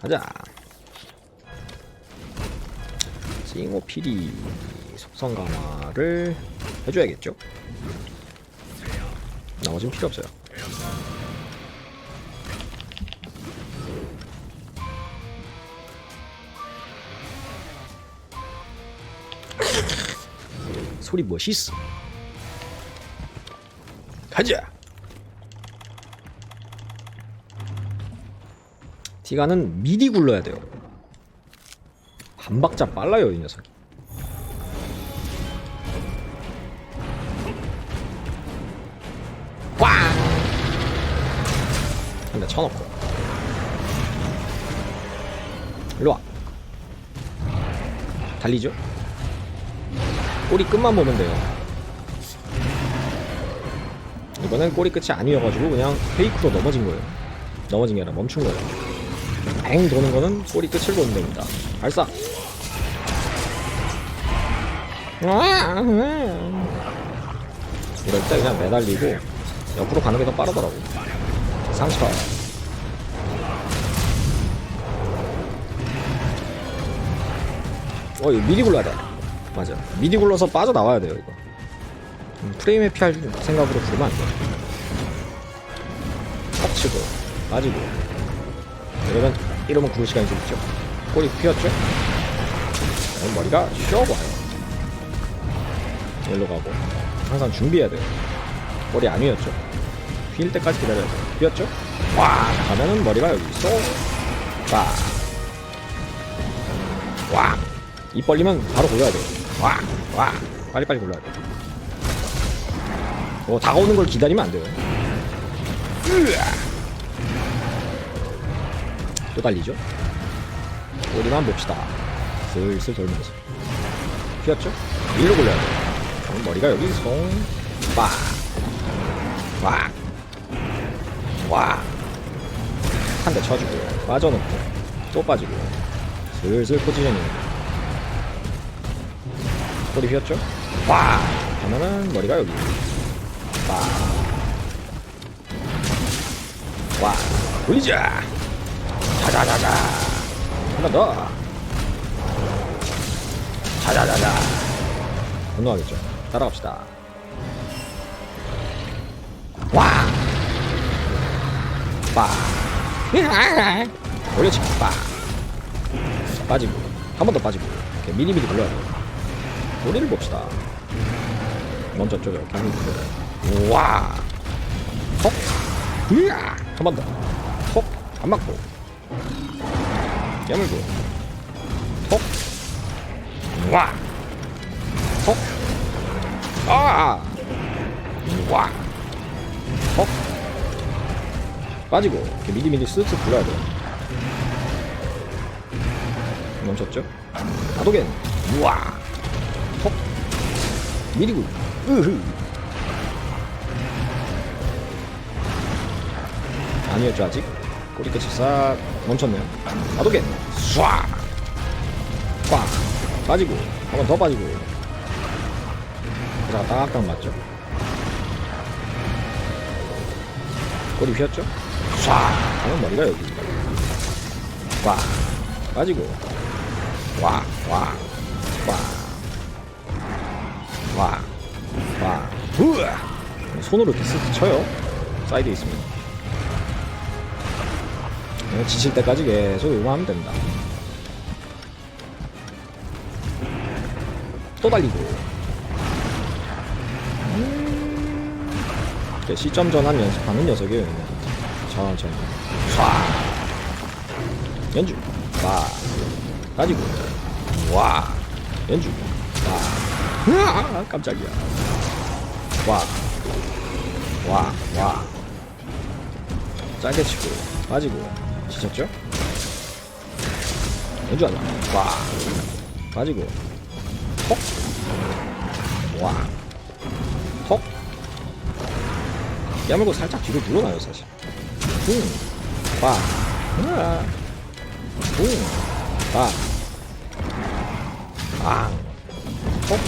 가자. 싱오 피리 속성 강화를 해줘야겠죠? 나머진 필요 없어요. 소리 멋있어. 가자. 티가는 미리 굴러야 돼요. 한 박자 빨라요 이 녀석. 꽝! 한대 쳐놓고. 일로 와. 달리죠? 꼬리 끝만 보면 돼요. 이번엔 꼬리 끝이 아니어가지고 그냥 페이크로 넘어진 거예요. 넘어진 게 아니라 멈춘 거예요. 뱅 도는 거는 꼬리 끝을 보면 됩니다. 발사! 이럴 때 그냥 매달리고 옆으로 가는 게 더 빠르더라고. 상처. 어, 이거 미리 굴러야 돼. 맞아. 미리 굴러서 빠져나와야 돼요, 이거. 음, 프레임에 피할 생각으로 굴면 안 돼. 턱 치고, 빠지고. 이러면, 이러면 굴 시간이 좀 있죠. 꼬리 휘었죠? 그럼 머리가 쉬어봐요. 일로 가고. 항상 준비해야 돼요. 머리 안 휘었죠? 휠 때까지 기다려야 돼요. 휘었죠? 와! 가면은 머리가 여기 있어. 와! 와! 입 벌리면 바로 골라야 돼요. 와! 와! 빨리빨리 골라야 돼요. 어, 다가오는 걸 기다리면 안 돼요. 으아! 또 달리죠? 우리만 봅시다. 슬슬 돌면서. 휘었죠? 일로 골라야 돼요. 그럼 머리가 여기 송, 빠, 와, 와. 한대 쳐주고요. 빠져놓고, 또 빠지고요. 슬슬 포지셔닝. 꼬리 휘었죠? 와! 하면은 머리가 여기. 와. 와. 돌리자! 자자자자! 한번 더! 자자자자! 분노하겠죠? 따라갑시다. 와! 빠! 올려치기 빠! 빠지고 한 번 더 빠지고 이렇게 미리미리 굴러야 돼요. 머리를 봅시다. 먼저 쪽에 이렇게 한번 굴려요. 와! 톡! 으아! 한번 더. 톡! 안 맞고. 깨물고. 톡! 와! 톡! 아! 와! 톡! 빠지고 이렇게 미리미리 쓱쓱 굴러야 돼요. 멈췄죠? 나도겐 우와 톡 미리고 으흐 아니었죠 아직 꼬리끝이 싹 멈췄네요. 나도겐 쏴! 꽉! 빠지고 한 번 더 빠지고. 자가 딱딱 맞죠? 꼬리 휘었죠? 쏴! 하면 머리가 여기 꽉! 빠지고. 와, 와, 와, 와, 와, 우와! 손으로 이렇게 쓱 쳐요. 사이드에 있습니다. 지칠 때까지 계속 이거 하면 됩니다. 또 달리고. 음. 시점 전환 연습하는 녀석이에요. 천천히. 쏴! 연주. 와. 가지고 와 연주 와 으아, 깜짝이야 와와와 짧게 치고 빠지고 지쳤죠? 연주 하자 와 빠지고 톡 와톡 깨물고 살짝 뒤로 물러나요 사실 붕 와 으아 붕 아. 아. 톡.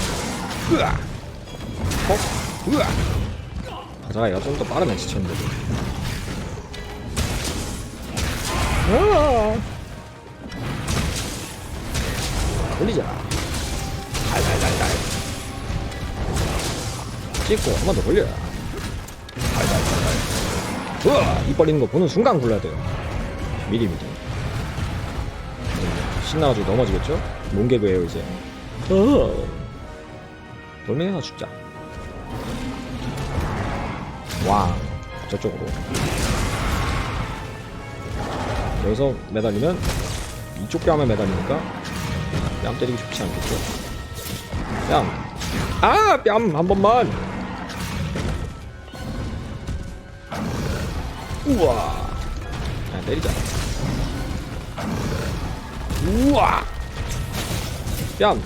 으아. 톡. 으아. 가자가 좀 더 빠르네, 지쳤는데 돌리자 달달달달. 찍고 한 번 더 돌려. 달달달달. 우와 입 벌리는 거 보는 순간 굴러야 돼요. 미리 미리. 신나가지고 넘어지겠죠? 몽개그예요 이제. 어. 돌멩이 하나 죽자. 와 저쪽으로. 여기서 매달리면 이쪽 뺨에 매달리니까 뺨 때리기 좋지 않겠죠? 뺨. 아! 뺨! 한 번만. 우와. 야, 때리자. 우와. 뺨.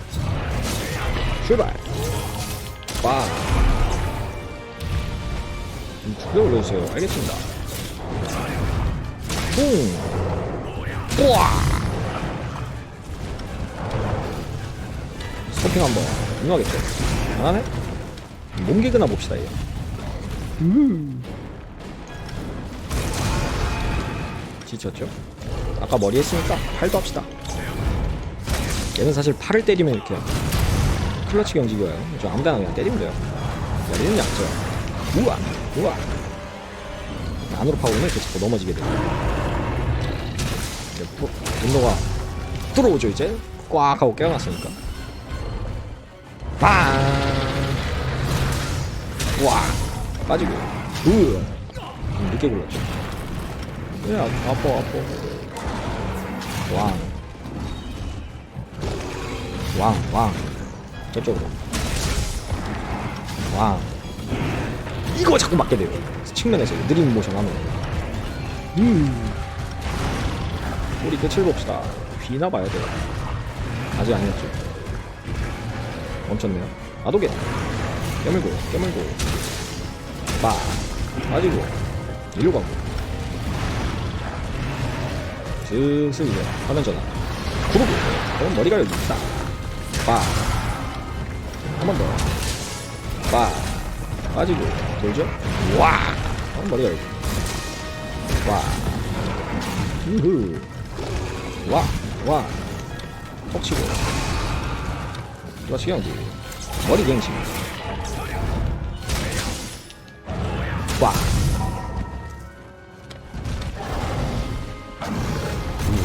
출발. 빠 두개 올려주세요. 알겠습니다. 뿡 우와 토핑 한번 유명하겠죠. 안하네? 몸개그나 봅시다 얘 지쳤죠? 아까 머리 했으니까 팔도 합시다. 얘는 사실 팔을 때리면 이렇게 클러치 경직이 와요. 저 아무데나 그냥 때리면 돼요. 머리는 약죠 우와 우와. 안으로 파고면 이렇게 자꾸 넘어지게 돼요 이제 푸- 분노가 들어오죠 이제? 꽉 하고 깨어났으니까 빵! 와! 빠지고 으! 음, 늦게 굴렀죠 야 아파 아파 왕 왕, 왕. 저쪽으로. 왕. 이거 자꾸 맞게 돼요. 측면에서 느린 모션 하면. 음. 우리 끝을 봅시다. 귀나 봐야 돼요. 아직 아니었죠. 멈췄네요. 아도게. 깨물고, 깨물고. 빠. 빠지고. 일로 가고. 슬슬 이제 화면 전환. 구르고. 그럼 머리가 여기 있다. 빠. 한 번 더. 빠. 빠지고. 돌죠? 와! 어, 머리가 여기. 와. 우후. 와. 와. 톡 치고. 그렇지, 형지. 머리 갱신. 와.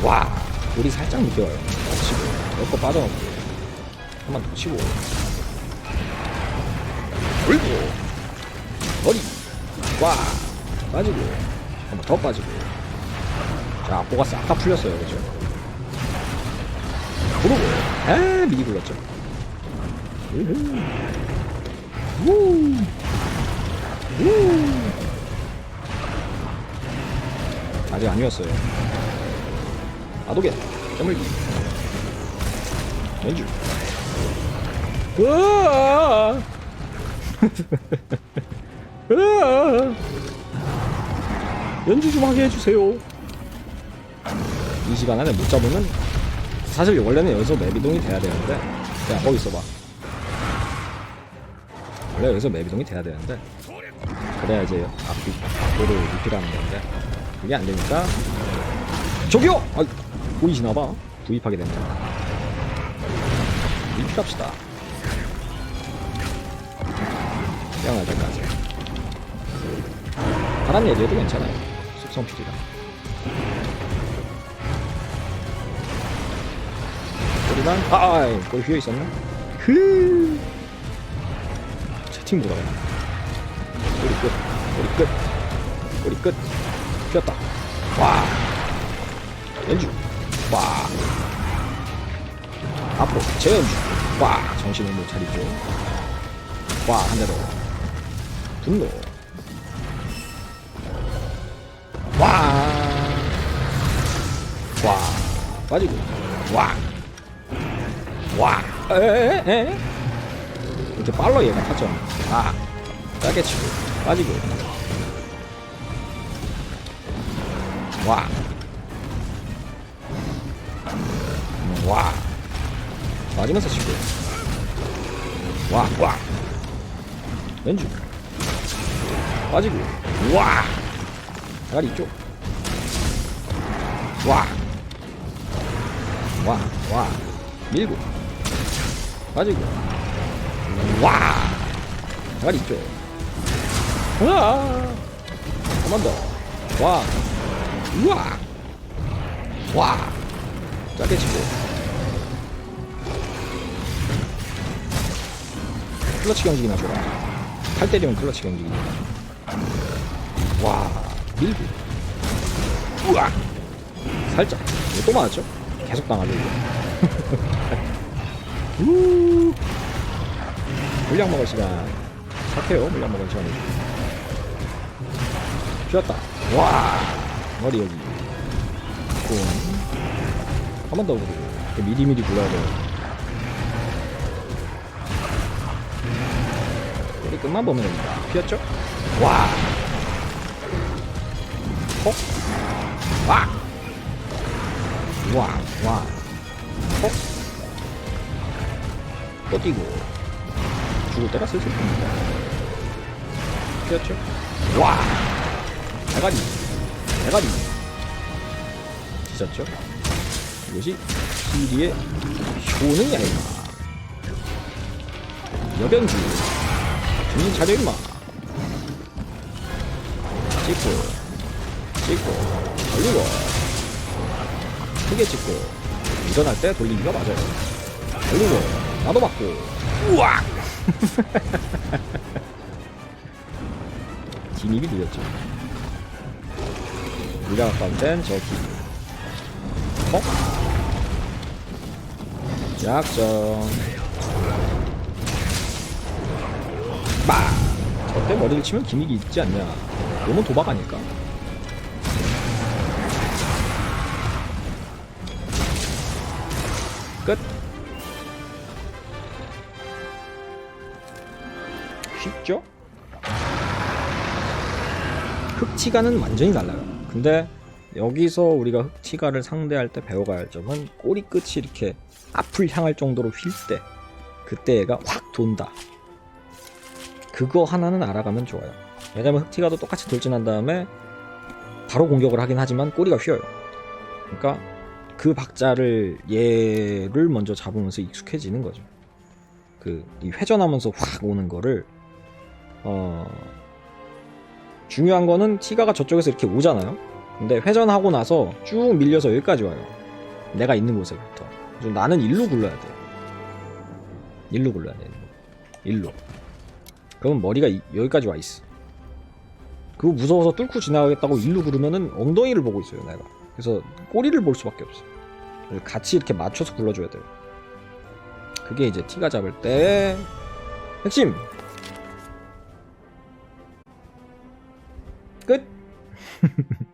와. 우리 살짝 와요. 치고. 몇거 빠져나오고. 한번 더 치고. 돌고. 머리. 와. 빠지고. 한번 더 빠지고. 자, 보가스 아까 풀렸어요. 그죠? 부르고. 아, 미리 불렀죠. 우. 우. 아직 아니었어요. 아도게. 깨물기. 연주. 연주 좀 하게 해주세요. 이 시간 안에 못 잡으면 사실 원래는 여기서 맵 이동이 돼야 되는데 야 거기 있어봐. 원래 여기서 맵 이동이 돼야 되는데 그래야 이제 앞뒤 앞도를 리필하는 건데 그게 안 되니까 저기요! 아, 보이시나봐. 구입하게 됩니다. 리필합시다. 깨어날 때까지. 파란 얘기해도 괜찮아요. 숙성 필이라. 꼬리만, 아, 아, 꼬리 휘어 있었나? 흐. 채팅 들어가. 꼬리 끝, 꼬리 끝, 꼬리 끝. 휘었다. 와. 연주. 와. 앞으로 재연주. 와. 정신을 못 차리죠. 와, 한대 더. 분노. 와. 와. 빠지고. 와. 와. 에에에. 이렇게 빨라 얘가 타죠. 아. 짧게 치고. 빠지고. 와. 와. 맞으면서 치고. 와, 와. 연주. 빠지고. 와. 다리 이쪽. 와. 와, 와. 밀고. 빠지고 와 대가리 있죠 우와 한번 더. 와. 우와. 와. 짧게 치고. 클러치 경직이나 줘라. 팔 때리면 클러치 경직이. 와. 밀고. 우와. 살짝. 또 맞았죠? 계속 당하죠, 이거. 우. 물약 먹을 시간. 착해요, 물약 먹을 시간이. 쥐었다. 와 머리 여기. 한번 더. 이렇게 미리미리 불러야 돼요. 머리 끝만 보면 됩니다. 피었죠? 와. 콕. 와. 와. 와. 콕. 또 뛰고. 죽을 때가 슬슬 듭니다. 피었죠? 와. 대가리. 대가리. 찢었죠? 이것이 TD의 효능이야 임마 여변주. 정신 차려 임마. 찍고 찍고 돌리고. 크게 찍고. 일어날 때 돌리기가 맞아요. 돌리고 나도 맞고. 우와 진입이 느렸죠 우리가 가까운 땐 저 기 어? 약점 빠! 저때 머리를 치면 기믹이 있지 않냐 너무 도박 아닐까? 쉽죠? 흑티가는 완전히 달라요. 근데 여기서 우리가 흑티가를 상대할 때 배워가야 할 점은 꼬리 끝이 이렇게 앞을 향할 정도로 휠 때 그때 얘가 확 돈다. 그거 하나는 알아가면 좋아요. 왜냐면 흑티가도 똑같이 돌진한 다음에 바로 공격을 하긴 하지만 꼬리가 휘어요. 그러니까 그 박자를 얘를 먼저 잡으면서 익숙해지는 거죠. 그 이 회전하면서 확 오는 거를 어 중요한 거는 티가가 저쪽에서 이렇게 오잖아요. 근데 회전하고 나서 쭉 밀려서 여기까지 와요. 내가 있는 곳에부터. 나는 일로 굴러야 돼. 일로 굴러야 돼. 일로. 그러면 머리가 이- 여기까지 와 있어. 그거 무서워서 뚫고 지나가겠다고 일로 구르면은 엉덩이를 보고 있어요, 내가. 그래서 꼬리를 볼 수밖에 없어. 같이 이렇게 맞춰서 굴러줘야 돼요. 그게 이제 티가 잡을 때 핵심 끝